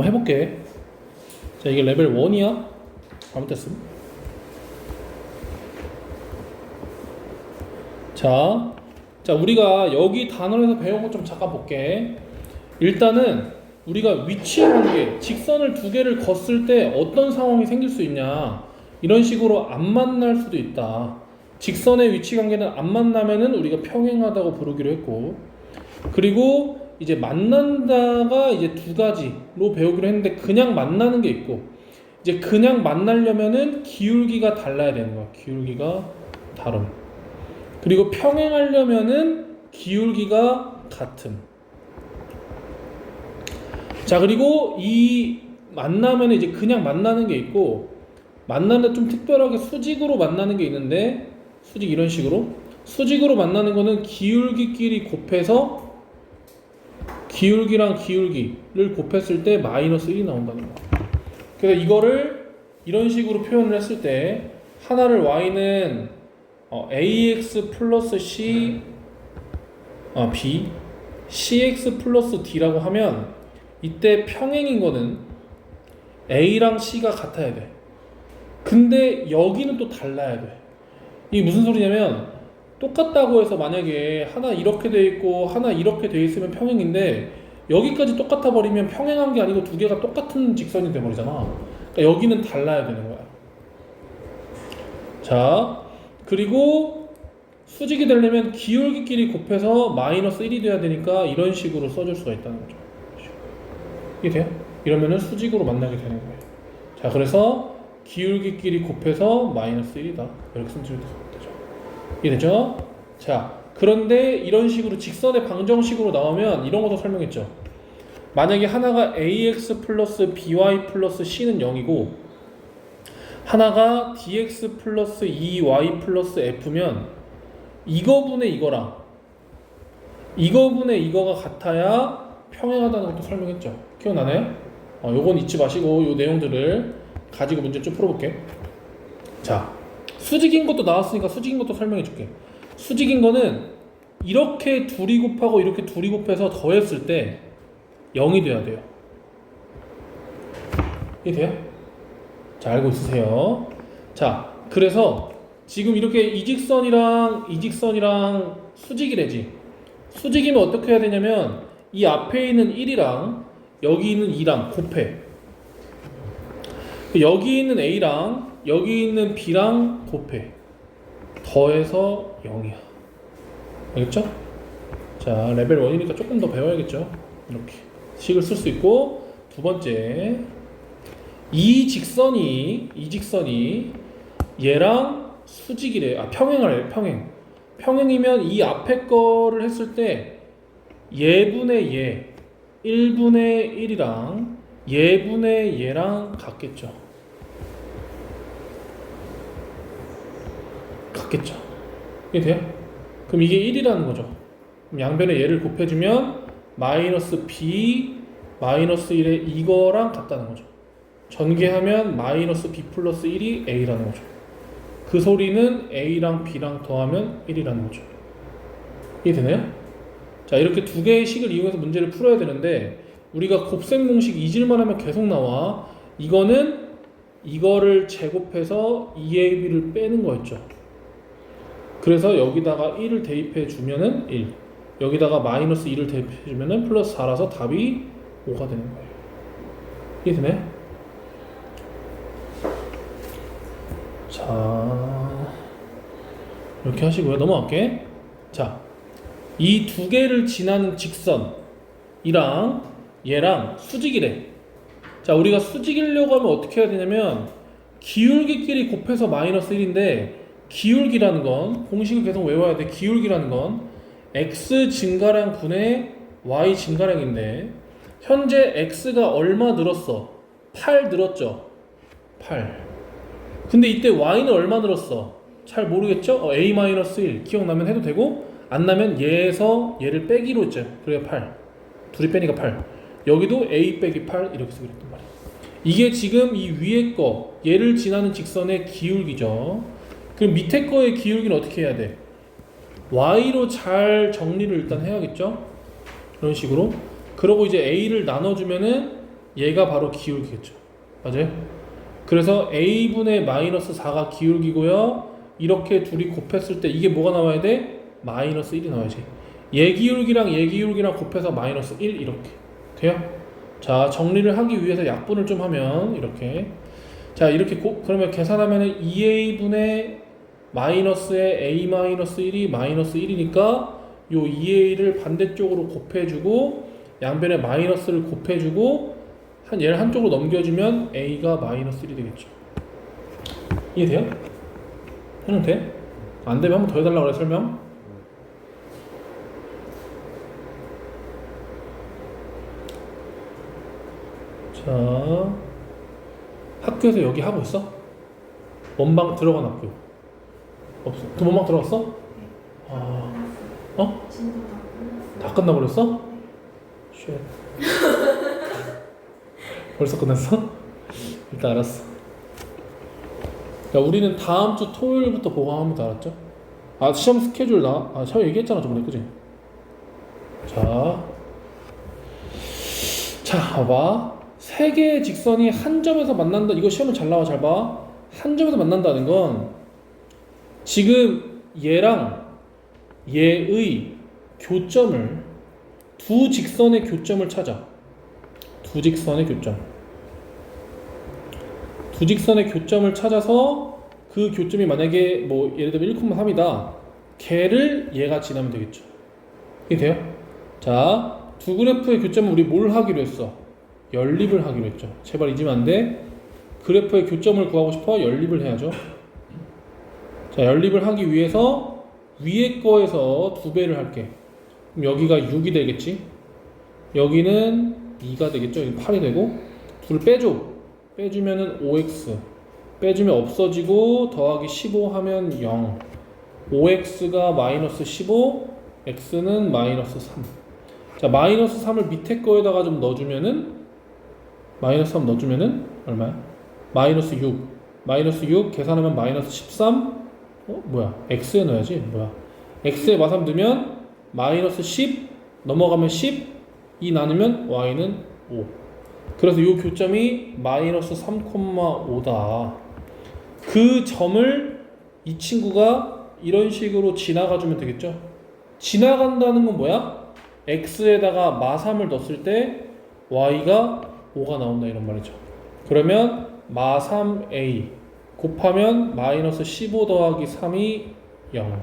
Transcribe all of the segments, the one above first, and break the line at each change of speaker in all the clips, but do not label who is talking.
해볼게. 자, 이게 레벨 1이야? 잘못됐음. 자, 자, 우리가 여기 단원에서 배운 것 좀 잠깐 볼게. 일단은 우리가 위치 관계, 직선을 두 개를 걷을 때 어떤 상황이 생길 수 있냐. 이런 식으로 안 만날 수도 있다. 직선의 위치 관계는 안 만나면은 우리가 평행하다고 부르기로 했고, 그리고 이제 만난다가 이제 두 가지로 배우기로 했는데 그냥 만나는 게 있고 이제 그냥 만나려면은 기울기가 달라야 되는 거야. 기울기가 다름. 그리고 평행하려면은 기울기가 같음. 자 그리고 이 만나면 이제 그냥 만나는 게 있고 만나는데 좀 특별하게 수직으로 만나는 게 있는데 수직 이런 식으로 수직으로 만나는 거는 기울기끼리 곱해서 기울기랑 기울기를 곱했을 때 마이너스 1이 나온다는 거. 그래서 이거를 이런 식으로 표현을 했을 때 하나를 y는 어, ax 플러스 c 아, b cx 플러스 d라고 하면 이때 평행인 거는 a랑 c가 같아야 돼. 근데 여기는 또 달라야 돼. 이게 무슨 소리냐면 똑같다고 해서 만약에 하나 이렇게 돼 있고 하나 이렇게 돼 있으면 평행인데 여기까지 똑같아 버리면 평행한 게 아니고 두 개가 똑같은 직선이 돼 버리잖아. 그러니까 여기는 달라야 되는 거야. 자, 그리고 수직이 되려면 기울기끼리 곱해서 마이너스 1이 돼야 되니까 이런 식으로 써줄 수가 있다는 거죠. 이게 돼요? 이러면은 수직으로 만나게 되는 거예요. 자, 그래서 기울기끼리 곱해서 마이너스 1이다. 이렇게 쓰면 되죠. 이해되죠? 자, 그런데 이런 식으로 직선의 방정식으로 나오면 이런 것도 설명했죠. 만약에 하나가 ax 플러스 by 플러스 c는 0이고 하나가 dx 플러스 2y 플러스 f면 이거분의 이거랑 이거분의 이거가 같아야 평행하다는 것도 설명했죠. 기억나나요? 어, 요건 잊지 마시고 요 내용들을 가지고 문제 좀 풀어볼게. 자, 수직인 것도 나왔으니까 수직인 것도 설명해 줄게. 수직인 거는 이렇게 둘이 곱하고 이렇게 둘이 곱해서 더했을 때 0이 돼야 돼요. 이해 돼요? 자, 알고 있으세요? 자, 그래서 지금 이렇게 이직선이랑 이직선이랑 수직이래지. 수직이면 어떻게 해야 되냐면 이 앞에 있는 1이랑 여기 있는 2랑 곱해. 여기 있는 A랑 여기 있는 B랑 곱해. 더해서 0이야. 알겠죠? 자, 레벨 1이니까 조금 더 배워야겠죠? 이렇게. 식을 쓸 수 있고, 두 번째. 이 직선이, 이 직선이 얘랑 수직이래. 아, 평행을 해, 평행. 평행이면 이 앞에 거를 했을 때 얘분의 얘, 1분의 1이랑 얘분의 얘랑 같겠죠. 같겠죠. 이게 돼요? 그럼 이게 1이라는 거죠. 그럼 양변에 얘를 곱해주면 마이너스 b 마이너스 1의 이거랑 같다는 거죠. 전개하면 마이너스 b 플러스 1이 a라는 거죠. 그 소리는 a랑 b랑 더하면 1이라는 거죠. 이해되나요? 자 이렇게 두 개의 식을 이용해서 문제를 풀어야 되는데 우리가 곱셈 공식 잊을만 하면 계속 나와 이거는 이거를 제곱해서 2ab를 빼는 거였죠 그래서 여기다가 1을 대입해 주면은 1 여기다가 마이너스 2를 대입해 주면은 플러스 4라서 답이 5가 되는 거예요 이해되네? 자 이렇게 하시고요 넘어갈게 자이 두 개를 지나는 직선이랑 얘랑 수직이래. 자, 우리가 수직이려고 하면 어떻게 해야 되냐면 기울기끼리 곱해서 마이너스 1인데 기울기라는 건 공식을 계속 외워야 돼. 기울기라는 건 x 증가량 분의 y 증가량인데 현재 x가 얼마 늘었어? 8 늘었죠? 8. 근데 이때 y는 얼마 늘었어? 잘 모르겠죠? 어, a-1 기억나면 해도 되고 안 나면 얘에서 얘를 빼기로 했죠. 그래야 8. 둘이 빼니까 8. 여기도 a 빼기 8 이렇게 쓰기로 했단 말이야. 이게 지금 이 위에 거 얘를 지나는 직선의 기울기죠. 그럼 밑에 거의 기울기는 어떻게 해야 돼? y로 잘 정리를 일단 해야겠죠. 그런 식으로. 그러고 이제 a를 나눠주면은 얘가 바로 기울기겠죠. 맞아요? 그래서 a분의 마이너스 4가 기울기고요. 이렇게 둘이 곱했을 때 이게 뭐가 나와야 돼? 마이너스 1이 나와야지. 얘 기울기랑 얘 기울기랑 곱해서 마이너스 1 이렇게 돼요? 자 정리를 하기 위해서 약분을 좀 하면 이렇게 자 이렇게 고, 그러면 계산하면은 2a분의 마이너스의 a 마이너스 1이 마이너스 1이니까 요 2a를 반대쪽으로 곱해주고 양변에 마이너스를 곱해주고 한 얘를 한쪽으로 넘겨주면 a가 마이너스 1이 되겠죠. 이해돼요? 해는 돼? 안 되면 한 번 더 해달라고 그래 설명. 자 학교에서 여기 하고 있어? 원방 들어간 학교 없어? 그 원방 들어갔어? 아 어?
진도
다다 끝나버렸어? 쉣 벌써 끝났어? 일단 알았어 야 우리는 다음 주 토요일부터 보강합니다 알았죠? 아 시험 스케줄 나? 아 시험 얘기했잖아 저번에 그지? 자, 자 봐봐 세 개의 직선이 한 점에서 만난다 이거 시험에 잘 나와 잘 봐 한 점에서 만난다는 건 지금 얘랑 얘의 교점을 두 직선의 교점을 찾아. 두 직선의 교점. 두 직선의 교점을 찾아서 그 교점이 만약에 뭐 예를 들면 1,3이다. 걔를 얘가 지나면 되겠죠. 이게 돼요? 자, 두 그래프의 교점은 우리 뭘 하기로 했어? 연립을 하기로 했죠. 제발 잊으면 안 돼. 그래프의 교점을 구하고 싶어? 연립을 해야죠. 자, 연립을 하기 위해서 위에 거에서 두 배를 할게. 그럼 여기가 6이 되겠지? 여기는 2가 되겠죠? 여기 8이 되고 둘 빼줘. 빼주면은 5x. 빼주면 없어지고 더하기 15 하면 0. 5x가 마이너스 15, x는 마이너스 3. 자, 마이너스 3을 밑에 거에다가 좀 넣어주면은 마이너스 3 넣어주면은 얼마야? 마이너스 6. 마이너스 6 계산하면 마이너스 13. 어? 뭐야? x에 넣어야지. 뭐야? x에 마삼 두면 마이너스 10 넘어가면 10 2 나누면 y는 5 그래서 이 교점이 마이너스 3,5다 그 점을 이 친구가 이런 식으로 지나가 주면 되겠죠 지나간다는 건 뭐야? x에다가 마3을 넣었을 때 y가 5가 나온다 이런 말이죠 그러면 마3a 곱하면 마이너스 15 더하기 3이 0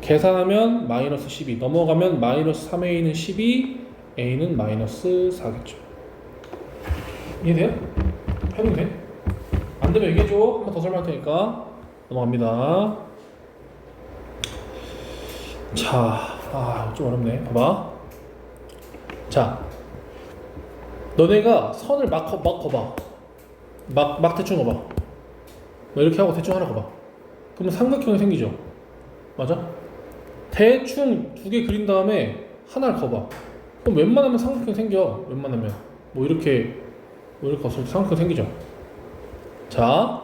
계산하면 마이너스 12 넘어가면 마이너스 3a는 12 a는 마이너스 4겠죠. 이해돼요? 해도 돼? 안 되면 얘기해줘. 한번 더 설명할 테니까. 넘어갑니다. 자 아 좀 어렵네. 봐봐. 자 너네가 선을 막, 거- 막 거봐. 막, 막 대충 거봐 뭐 이렇게 하고 대충 하나 거봐 그러면 삼각형이 생기죠 맞아? 대충 두 개 그린 다음에 하나를 거봐. 그럼 웬만하면 삼각형 생겨. 웬만하면 뭐 이렇게 뭐 이렇게 때 삼각형 생기죠. 자,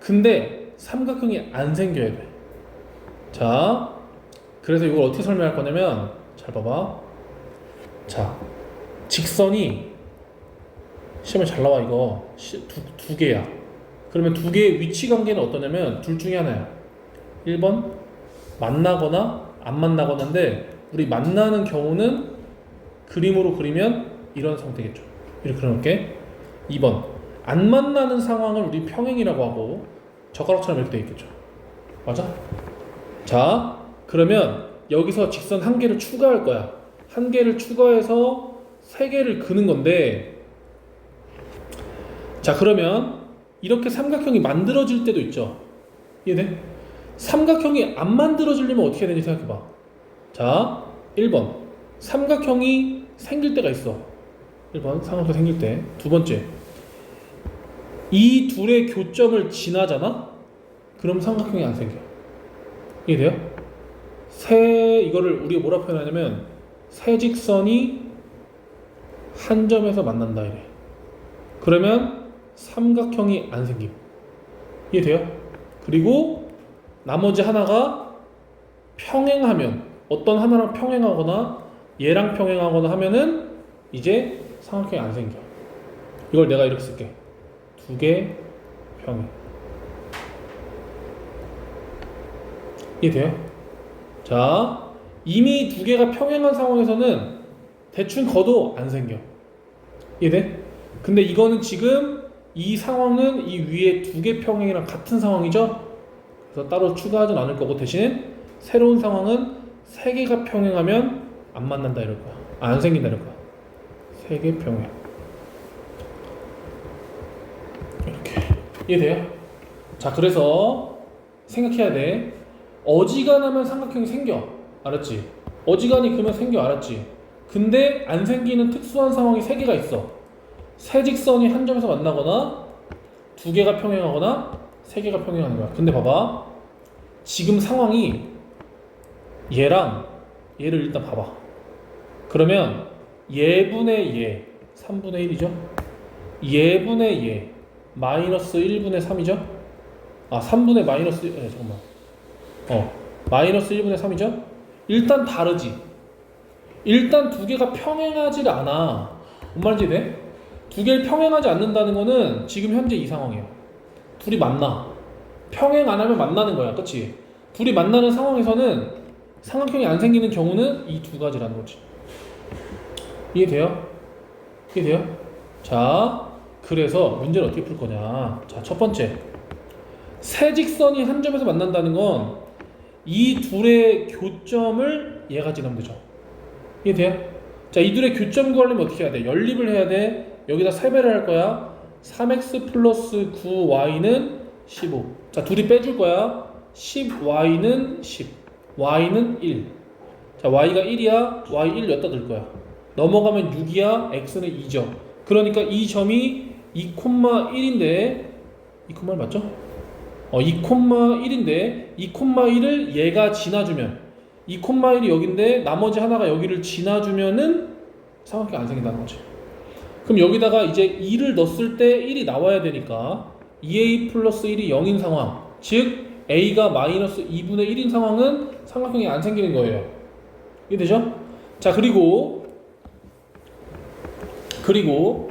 근데 삼각형이 안 생겨야 돼. 자, 그래서 이걸 어떻게 설명할 거냐면 잘 봐봐. 자, 직선이 시험에 잘 나와 이거 시- 두, 두 개야. 그러면 두 개의 위치 관계는 어떠냐면 둘 중에 하나야. 1번 만나거나 안 만나거나인데 우리 만나는 경우는 그림으로 그리면 이런 상태겠죠. 이렇게 그려놓을게. 2번 안 만나는 상황을 우리 평행이라고 하고 젓가락처럼 이렇게 돼 있겠죠. 맞아? 자 그러면 여기서 직선 한 개를 추가할 거야. 한 개를 추가해서 세 개를 그는 건데 자 그러면 이렇게 삼각형이 만들어질 때도 있죠. 이해돼? 삼각형이 안 만들어지려면 어떻게 되는지 생각해봐. 자, 1번. 삼각형이 생길 때가 있어. 1번. 삼각형 생길 때. 두 번째. 이 둘의 교점을 지나잖아? 그럼 삼각형이 안 생겨. 이해돼요? 세, 이거를 우리가 뭐라 표현하냐면, 세 직선이 한 점에서 만난다. 이래. 그러면 삼각형이 안 생김. 이해돼요? 그리고 나머지 하나가 평행하면 어떤 하나랑 평행하거나 얘랑 평행하거나 하면은 이제 삼각형이 안 생겨. 이걸 내가 이렇게 쓸게. 두 개 평행. 이해돼요? 자, 이미 두 개가 평행한 상황에서는 대충 거도 안 생겨. 이해돼? 근데 이거는 지금 이 상황은 이 위에 두 개 평행이랑 같은 상황이죠? 그래서 따로 추가하진 않을 거고 대신 새로운 상황은 세 개가 평행하면 안 만난다 이럴 거야. 아, 안 생긴다 이럴 거야. 세 개 평행. 이렇게 이해돼요? 자, 그래서 생각해야 돼. 어지간하면 삼각형이 생겨. 알았지? 어지간히 그러면 생겨. 알았지? 근데 안 생기는 특수한 상황이 세 개가 있어. 세 직선이 한 점에서 만나거나 두 개가 평행하거나 세 개가 평행하는 거야. 근데 봐봐. 지금 상황이 얘랑 얘를 일단 봐봐. 그러면 얘분의 얘 3분의 1이죠? 얘분의 얘 마이너스 1분의 3이죠? 아 3분의 마이너스 예, 잠깐만 어 마이너스 1분의 3이죠? 일단 다르지 일단 두 개가 평행하지 않아 뭔 말인지 돼? 두 개를 평행하지 않는다는 거는 지금 현재 이 상황이야 둘이 만나 평행 안 하면 만나는 거야 그치? 둘이 만나는 상황에서는 삼각형이 안 생기는 경우는 이 두 가지라는 거지 이해돼요? 이해돼요? 자 그래서 문제를 어떻게 풀 거냐 자 첫 번째 세 직선이 한 점에서 만난다는 건 이 둘의 교점을 얘가 지나면 되죠. 이해돼요? 자, 이 둘의 교점 구하려면 어떻게 해야 돼? 연립을 해야 돼. 여기다 세배를 할 거야. 3x 플러스 9y는 15. 자, 둘이 빼줄 거야. 10y는 10. y는 1. 자, y가 1이야. y 1 여기다 넣을 거야. 넘어가면 6이야. x는 2죠. 그러니까 이 점이 2,1인데 2,1 맞죠? 어, 2,1인데 2,1을 얘가 지나주면 2,1이 여기인데 나머지 하나가 여기를 지나주면은 삼각형이 안 생긴다는 거지. 그럼 여기다가 이제 2를 넣었을 때 1이 나와야 되니까 2a 플러스 1이 0인 상황 즉 a가 마이너스 2분의 1인 상황은 삼각형이 안 생기는 거예요. 이해되죠? 자 그리고 그리고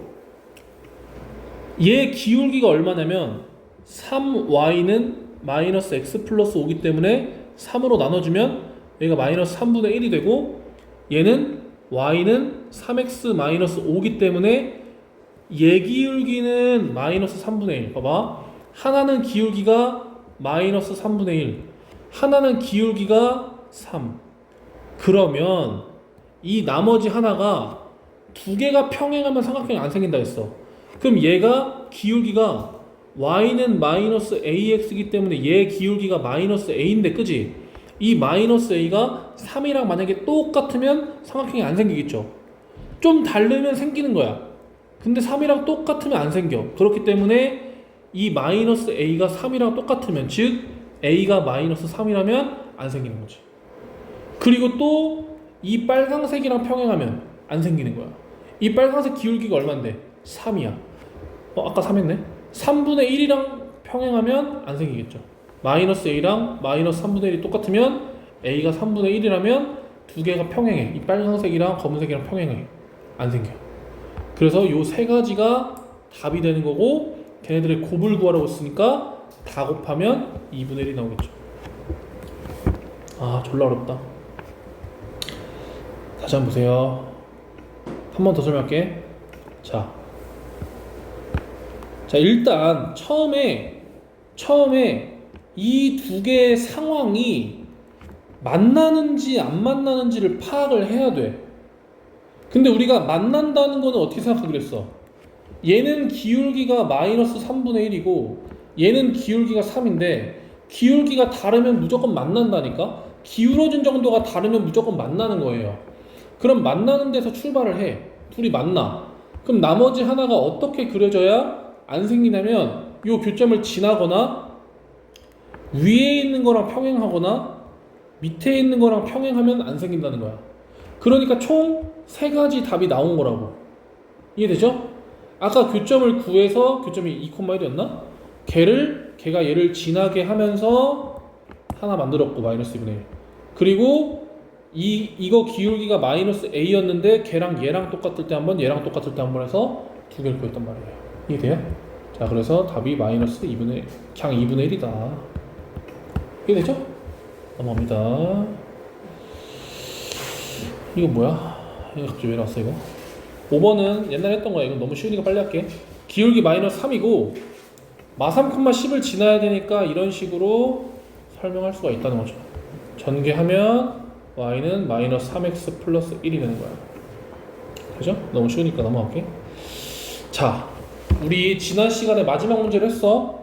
얘 기울기가 얼마냐면 3y는 마이너스 x 플러스 5기 때문에 3으로 나눠주면 얘가 마이너스 3분의 1이 되고 얘는 y는 3x 마이너스 5기 때문에 얘 기울기는 마이너스 3분의 1 봐봐. 하나는 기울기가 마이너스 3분의 1 하나는 기울기가 3 그러면 이 나머지 하나가 두 개가 평행하면 삼각형이 안 생긴다 했어. 그럼 얘가 기울기가 y는 마이너스 ax이기 때문에 얘 기울기가 마이너스 a인데 그지? 이 마이너스 a가 3이랑 만약에 똑같으면 삼각형이 안 생기겠죠. 좀 다르면 생기는 거야. 근데 3이랑 똑같으면 안 생겨. 그렇기 때문에 이 마이너스 a가 3이랑 똑같으면 즉 a가 마이너스 3이라면 안 생기는 거지. 그리고 또 이 빨강색이랑 평행하면 안 생기는 거야. 이 빨강색 기울기가 얼마인데? 3이야. 어, 아까 3 했네? 3분의 1이랑 평행하면 안 생기겠죠. 마이너스 a랑 마이너스 3분의 1이 똑같으면 a가 3분의 1이라면 두 개가 평행해. 이 빨간색이랑 검은색이랑 평행해. 안 생겨. 그래서 요 세 가지가 답이 되는 거고 걔네들의 곱을 구하라고 했으니까 다 곱하면 2분의 1이 나오겠죠. 아 졸라 어렵다. 다시 한번 보세요. 한 번 더 설명할게. 자, 자 일단 처음에 처음에 이 두 개의 상황이 만나는지 안 만나는지를 파악을 해야 돼. 근데 우리가 만난다는 거는 어떻게 생각하기로 했어? 얘는 기울기가 마이너스 3분의 1이고 얘는 기울기가 3인데 기울기가 다르면 무조건 만난다니까? 기울어진 정도가 다르면 무조건 만나는 거예요. 그럼 만나는 데서 출발을 해. 둘이 만나. 그럼 나머지 하나가 어떻게 그려져야 안 생기냐면 요 교점을 지나거나 위에 있는 거랑 평행하거나 밑에 있는 거랑 평행하면 안 생긴다는 거야. 그러니까 총 세 가지 답이 나온 거라고. 이해되죠? 아까 교점을 구해서 교점이 2,1이었나? 걔를 걔가 얘를 지나게 하면서 하나 만들었고 마이너스 2분의 1. 그리고 이 이거 기울기가 마이너스 a였는데 걔랑 얘랑 똑같을 때 한 번, 얘랑 똑같을 때 한번 해서 두 개를 구했단 말이에요. 이해돼요? 자, 그래서 답이 마이너스 2분의 그냥 2분의 1이다. 이해되죠? 넘어갑니다. 이거 뭐야? 이거 갑자기 왜 나왔어 이거? 5번은 옛날에 했던 거야. 이건 너무 쉬우니까 빨리 할게. 기울기 마이너스 3이고 마3, 10을 지나야 되니까 이런 식으로 설명할 수가 있다는 거죠. 전개하면 y는 마이너스 3x 플러스 1이 되는 거야. 그죠? 너무 쉬우니까 넘어갈게. 자, 우리 지난 시간에 마지막 문제를 했어.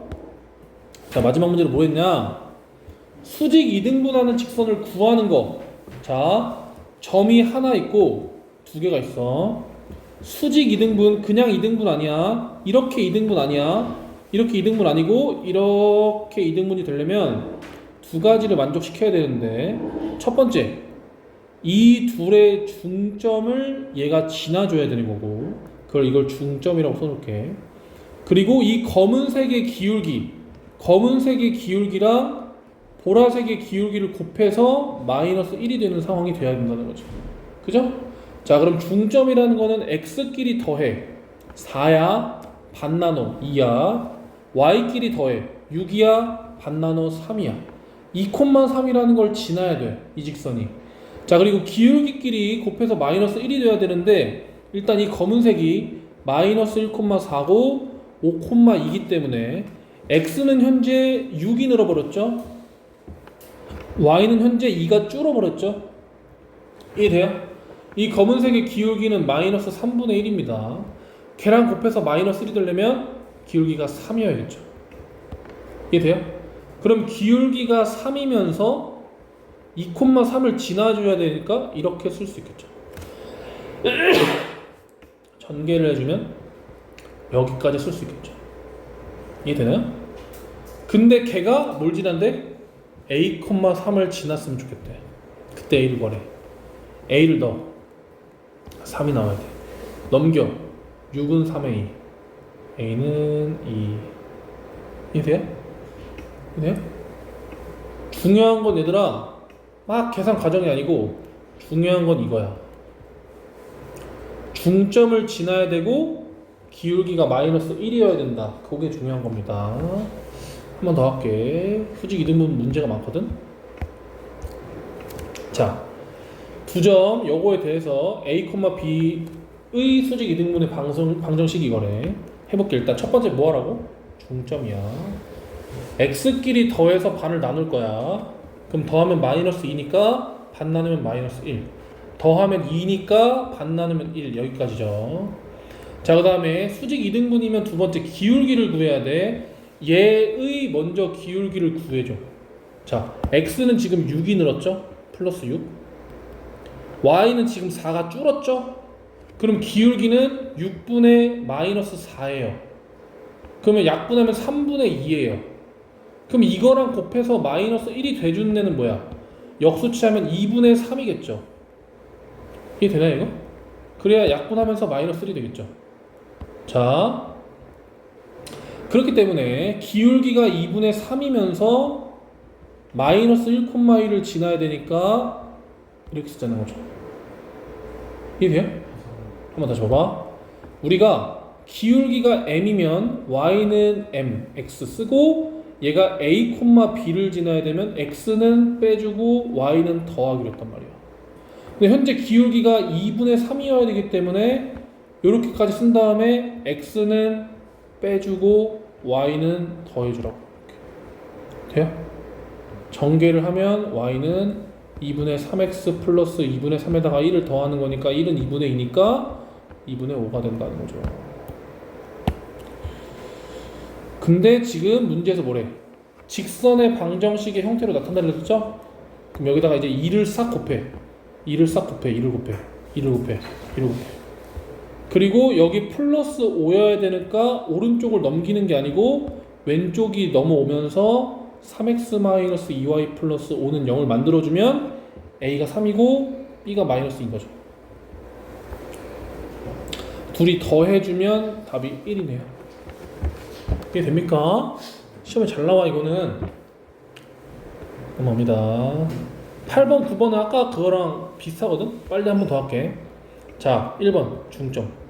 자, 마지막 문제로 뭐 했냐? 수직 이등분하는 직선을 구하는 거. 자, 점이 하나 있고 두 개가 있어. 수직 이등분 그냥 이등분 아니야. 이렇게 이등분 아니야. 이렇게 이등분 아니고 이렇게 이등분이 되려면 두 가지를 만족시켜야 되는데 첫 번째 이 둘의 중점을 얘가 지나줘야 되는 거고 그걸 이걸 중점이라고 써놓을게 그리고 이 검은색의 기울기 검은색의 기울기랑 보라색의 기울기를 곱해서 마이너스 1이 되는 상황이 돼야 된다는 거죠. 그죠? 자 그럼 중점이라는 거는 x끼리 더해. 4야 반나노 2야 y끼리 더해. 6이야 반나노 3이야. 2,3이라는 걸 지나야 돼 이 직선이. 자 그리고 기울기끼리 곱해서 마이너스 1이 돼야 되는데 일단 이 검은색이 마이너스 1,4고 5,2이기 때문에 x는 현재 6이 늘어버렸죠 y는 현재 2가 줄어버렸죠 이해돼요? 이 검은색의 기울기는 마이너스 3분의 1입니다 걔랑 곱해서 마이너스 1이 되려면 기울기가 3이어야겠죠 이해돼요? 그럼 기울기가 3이면서 2,3을 지나줘야 되니까 이렇게 쓸 수 있겠죠. 전개를 해주면 여기까지 쓸 수 있겠죠. 이해되나요? 근데 걔가 뭘 지난데? A,3을 지났으면 좋겠대. 그때 a를 구하래. a를 넣어. 3이 나와야 돼. 넘겨. 6은 3a. a는 2. 이해돼요? 이해돼요? 중요한 건 얘들아 막 계산 과정이 아니고 중요한 건 이거야. 중점을 지나야 되고 기울기가 마이너스 1이어야 된다. 그게 중요한 겁니다. 한 번 더 할게. 수직 이등분 문제가 많거든. 자, 두 점 요거에 대해서 a, b의 수직 이등분의 방정, 방정식이 이거네. 해볼게. 일단 첫 번째 뭐 하라고? 중점이야. x끼리 더해서 반을 나눌 거야. 그럼 더하면 마이너스 2니까 반 나누면 마이너스 1. 더하면 2니까 반 나누면 1. 여기까지죠. 자, 그 다음에 수직 2등분이면 두 번째 기울기를 구해야 돼. 얘의 먼저 기울기를 구해줘. 자, x는 지금 6이 늘었죠? 플러스 6. y는 지금 4가 줄었죠? 그럼 기울기는 6분의 마이너스 4예요. 그러면 약분하면 3분의 2예요. 그럼 이거랑 곱해서 마이너스 1이 돼준 애는 뭐야? 역수치하면 2분의 3이겠죠. 이게 되나 이거? 그래야 약분하면서 마이너스 1이 되겠죠. 자, 그렇기 때문에 기울기가 2분의 3이면서 마이너스 1,1을 지나야 되니까 이렇게 쓰자는 거죠. 이해돼요? 한번 다시 봐봐. 우리가 기울기가 m이면 y는 m, x 쓰고 얘가 a, b를 지나야 되면 x는 빼주고 y는 더하기로 했단 말이야. 근데 현재 기울기가 2분의 3이어야 되기 때문에 이렇게까지 쓴 다음에 x는 빼주고 y는 더해주라고. 돼요? 전개를 하면 y는 2분의 3x 플러스 2분의 3에다가 1을 더하는 거니까 1은 2분의 2니까 2분의 5가 된다는 거죠. 근데 지금 문제에서 뭐래? 직선의 방정식의 형태로 나타나려 했죠? 그럼 여기다가 이제 2를 싹 곱해. 2를 싹 곱해. 2를 곱해. 2를 곱해. 2를 곱해. 그리고 여기 플러스 5여야 되니까 오른쪽을 넘기는 게 아니고 왼쪽이 넘어오면서 3x-2y 플러스 5는 0을 만들어주면 a가 3이고 b가 마이너스인 거죠. 둘이 더해주면 답이 1이네요. 이게 됩니까? 시험에 잘 나와 이거는 넘어갑니다. 8번, 9번은 아까 그거랑 비슷하거든? 빨리 한 번 더 할게. 자, 1번 중점.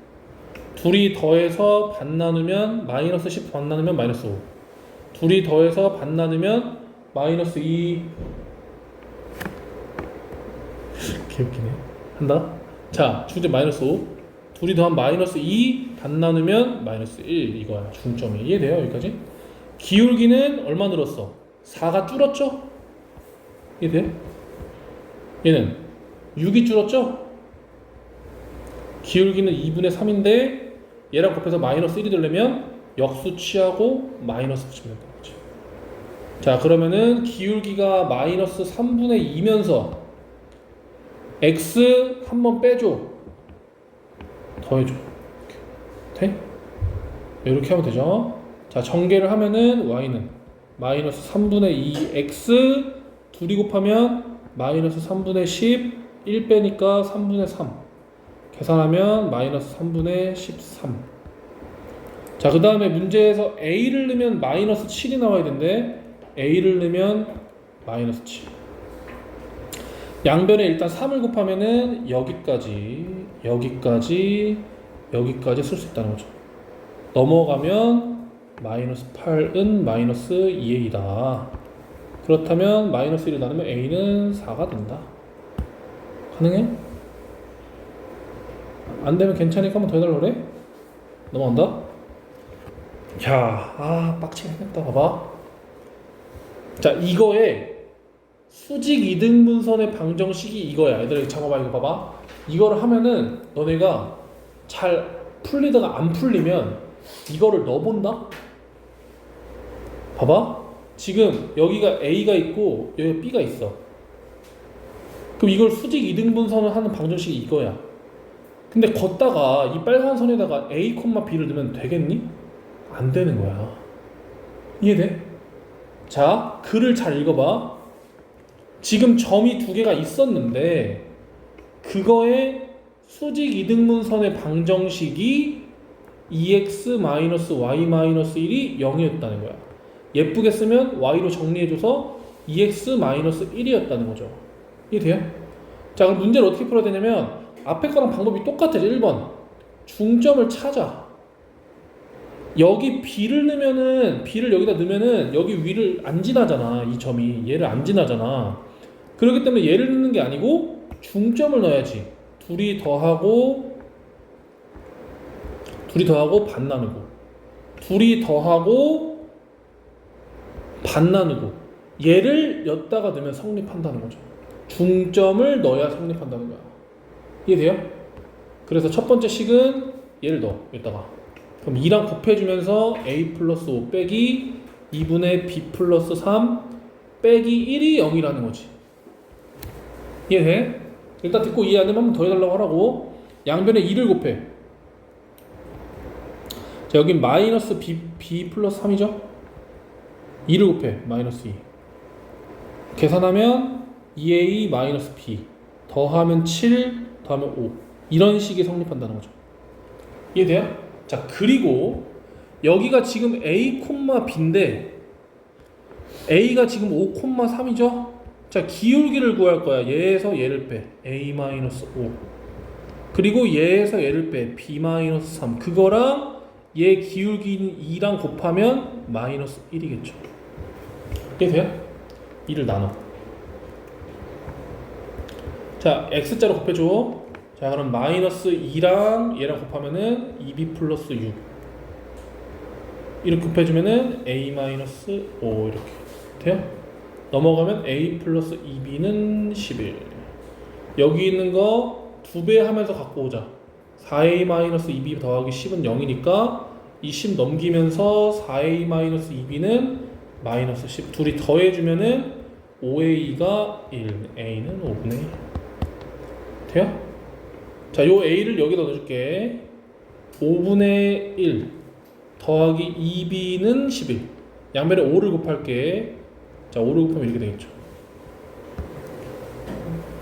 둘이 더해서 반 나누면 마이너스 10 반 나누면 마이너스 5. 둘이 더해서 반 나누면 마이너스 2. 개웃기네. 한다. 자, 중점 마이너스 5. 둘이 더한 마이너스 2 반 나누면 마이너스 1 이거야. 중점이. 이해돼요? 여기까지? 기울기는 얼마 늘었어? 4가 줄었죠? 이해돼? 얘는 6이 줄었죠? 기울기는 2분의 3인데 얘랑 곱해서 마이너스 1이 되려면 역수 취하고 마이너스 붙이면 되는 거지. 자 그러면은 기울기가 마이너스 3분의 2면서 x 한 번 빼줘. 더해줘. 이렇게 돼? 이렇게 하면 되죠? 자 전개를 하면은 y는 마이너스 3분의 2 x 둘이 곱하면 마이너스 3분의 10 1 빼니까 3분의 3 계산하면 마이너스 3분의 13 자, 그 다음에 문제에서 A를 넣으면 마이너스 7이 나와야 되는데 A를 넣으면 마이너스 7 양변에 일단 3을 곱하면은 여기까지 여기까지 여기까지 쓸 수 있다는 거죠. 넘어가면 마이너스 8은 마이너스 2A다. 그렇다면 마이너스 1을 나누면 A는 4가 된다. 가능해? 안 되면 괜찮으니까 한번 더 해달라 그래? 넘어간다? 야, 아, 빡치게 생겼다. 봐봐. 자, 이거에 수직 이등분선의 방정식이 이거야. 얘들아, 잠깐만, 이거 봐봐. 이거를 하면은 너네가 잘 풀리다가 안 풀리면 이거를 넣어본다? 봐봐. 지금 여기가 A가 있고 여기 B가 있어. 그럼 이걸 수직 이등분선을 하는 방정식이 이거야. 근데 걷다가 이 빨간 선에다가 A, B를 넣으면 되겠니? 안 되는 거야. 이해돼? 자, 글을 잘 읽어봐. 지금 점이 두 개가 있었는데 그거의 수직 이등분선의 방정식이 e 2x-y-1이 0이었다는 거야. 예쁘게 쓰면 y로 정리해줘서 e 2x-1이었다는 거죠. 이해돼요? 자, 그럼 문제를 어떻게 풀어야 되냐면 앞에 거랑 방법이 똑같아. 1번. 중점을 찾아. 여기 B를 넣으면은 B를 여기다 넣으면은 여기 위를 안 지나잖아. 이 점이 얘를 안 지나잖아. 그렇기 때문에 얘를 넣는 게 아니고 중점을 넣어야지. 둘이 더하고 둘이 더하고 반 나누고 둘이 더하고 반 나누고 얘를 였다가 넣으면 성립한다는 거죠. 중점을 넣어야 성립한다는 거야. 이해돼요? 그래서 첫 번째 식은 얘를 넣어 여기다가 그럼 2랑 곱해주면서 a 플러스 5 빼기 2분의 b 플러스 3 빼기 1이 0이라는 거지 이해돼? 일단 듣고 이해 안 되면 더 해달라고 하라고 양변에 2를 곱해 자 여기 마이너스 b, b 플러스 3이죠? 2를 곱해 마이너스 2 계산하면 2a 마이너스 b 더하면 7 더하면 5 이런 식이 성립한다는 거죠. 이해돼요? 자 그리고 여기가 지금 a, b인데 a가 지금 5, 3이죠? 자 기울기를 구할 거야. 얘에서 얘를 빼. A-5 그리고 얘에서 얘를 빼. B-3 그거랑 얘 기울기 2랑 곱하면 마이너스 1이겠죠. 이해돼요? 2를 나눠 자 x자로 곱해줘. 자 그럼 마이너스 2랑 얘랑 곱하면은 2b 플러스 6 이렇게 곱해주면은 a 마이너스 5 이렇게 돼요? 넘어가면 a 플러스 2b는 11 여기 있는 거 두 배 하면서 갖고 오자. 4a 마이너스 2b 더하기 10은 0이니까 이10 넘기면서 4a 마이너스 2b는 마이너스 10 둘이 더해주면은 5a가 1 a는 5분의 1 돼요? 자, 요 A를 여기다 넣어줄게. 5분의 1 더하기 2B는 11. 양변에 5를 곱할게. 자, 5를 곱하면 이렇게 되겠죠.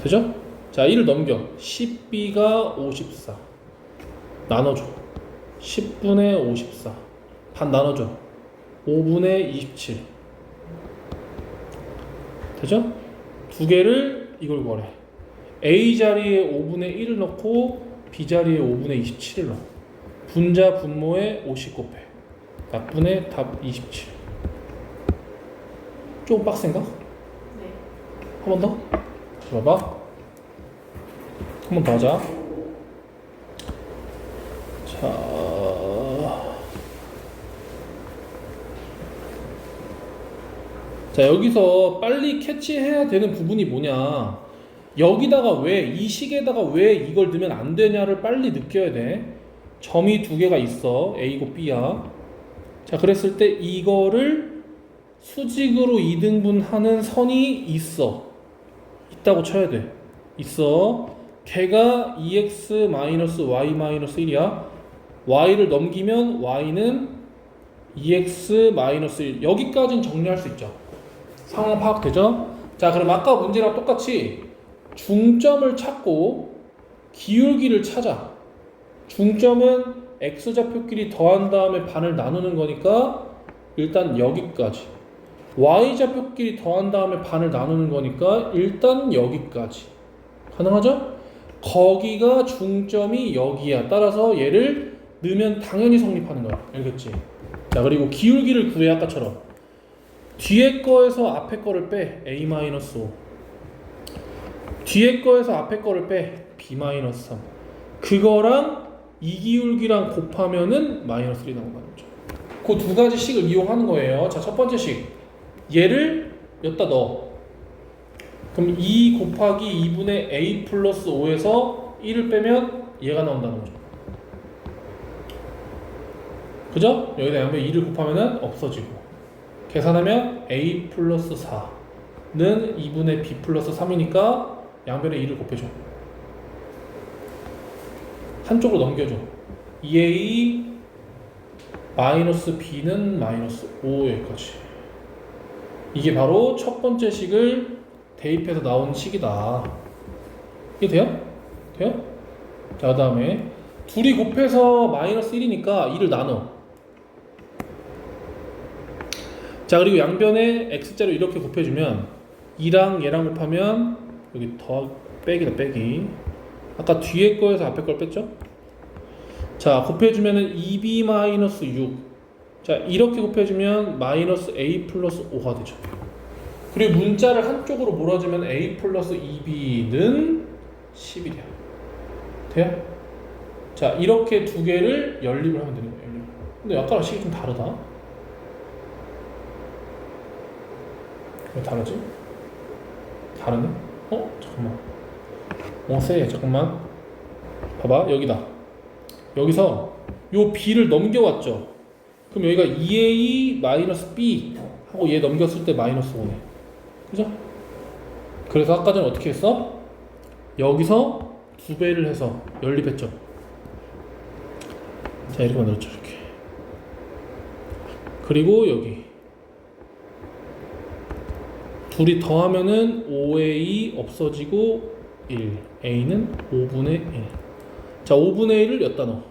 되죠? 자, 1을 넘겨. 10B가 54. 나눠줘. 10분의 54. 반 나눠줘. 5분의 27. 되죠? 두 개를 이걸 구하래. A 자리에 5분의 1을 넣고 B 자리에 5분의 27을 넣어. 분자 분모에 50 곱해. 약분의 답 27. 조금 빡센가?
네.
한 번 더? 봐봐. 한 번 더 하자. 자. 자, 여기서 빨리 캐치해야 되는 부분이 뭐냐. 여기다가 왜, 이 식에다가 왜 이걸 넣으면 안 되냐를 빨리 느껴야 돼. 점이 두 개가 있어. A고 B야. 자, 그랬을 때 이거를 수직으로 이등분하는 선이 있어. 있다고 쳐야 돼. 있어. 걔가 e EX-Y-1이야. Y를 넘기면 Y는 EX-1. 여기까지는 정리할 수 있죠. 상황 파악되죠? 자, 그럼 아까 문제랑 똑같이 중점을 찾고 기울기를 찾아. 중점은 X좌표끼리 더한 다음에 반을 나누는 거니까 일단 여기까지. Y좌표끼리 더한 다음에 반을 나누는 거니까 일단 여기까지. 가능하죠? 거기가 중점이 여기야. 따라서 얘를 넣으면 당연히 성립하는 거야. 알겠지? 자, 그리고 기울기를 구해 아까처럼. 뒤에 거에서 앞에 거를 빼. A-5. 뒤에 거에서 앞에 거를 빼. B-3. 그거랑 이 기울기랑 곱하면은 마이너스 1이 나온다는 거죠. 그 두 가지 식을 이용하는 거예요. 자, 첫 번째 식. 얘를 여기다 넣어. 그럼 2 곱하기 2분의 a 플러스 5에서 1을 빼면 얘가 나온다는 거죠. 그죠? 여기다 양변 2를 곱하면은 없어지고 계산하면 a 플러스 4는 2분의 b 플러스 3이니까 양변에 2를 곱해줘. 한쪽으로 넘겨줘. 2a 마이너스 b는 마이너스 5 여기까지. 이게 바로 첫 번째 식을 대입해서 나온 식이다. 이게 돼요? 돼요? 자, 그 다음에 둘이 곱해서 마이너스 1이니까 2를 나눠. 자, 그리고 양변에 x자로 이렇게 곱해주면 2랑 얘랑 곱하면 여기 더 빼기다 빼기. 아까 뒤에 거에서 앞에 걸 뺐죠? 자, 곱해주면은 2b 마이너스 6. 자, 이렇게 곱해주면 마이너스 a 플러스 5가 되죠. 그리고 문자를 한쪽으로 몰아주면 a 플러스 2b는 11이야. 돼요? 자, 이렇게 두 개를 연립을 하면 되는 거예요. 근데 아까랑 식이 좀 다르다. 왜 다르지? 다르네? 어? 잠깐만. 어, 세. 잠깐만. 봐봐. 여기다. 여기서 요 b를 넘겨왔죠. 그럼 여기가 2a 마이너스 b 하고 얘 넘겼을 때 마이너스 5네. 그죠? 그래서 아까 전에 어떻게 했어? 여기서 두 배를 해서 연립했죠. 자, 이렇게 만들었죠. 이렇게. 그리고 여기. 둘이 더하면은 5a 없어지고 1. a는 5분의 1. 자, 5분의 1을 여기다 넣어.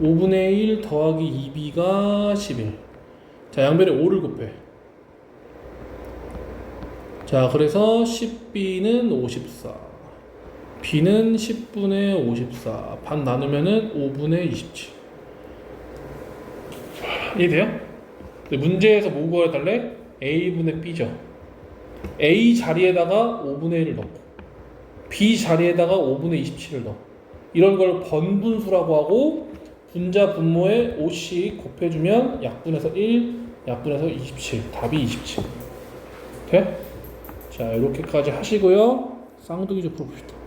5분의 1 더하기 2b가 11. 자, 양변에 5를 곱해. 자, 그래서 10b는 54. b는 10분의 54. 반 나누면은 5분의 27. 이해돼요? 문제에서 뭐 구해달래? a분의 b죠. A 자리에다가 5분의 1을 넣고 b 자리에다가 5분의 27을 넣어. 이런 걸 번분수라고 하고 분자 분모에 5씩 곱해주면 약분해서 1, 약분해서 27. 답이 27. 돼? 자, 이렇게까지 하시고요. 쌍둥이조 풀어봅시다.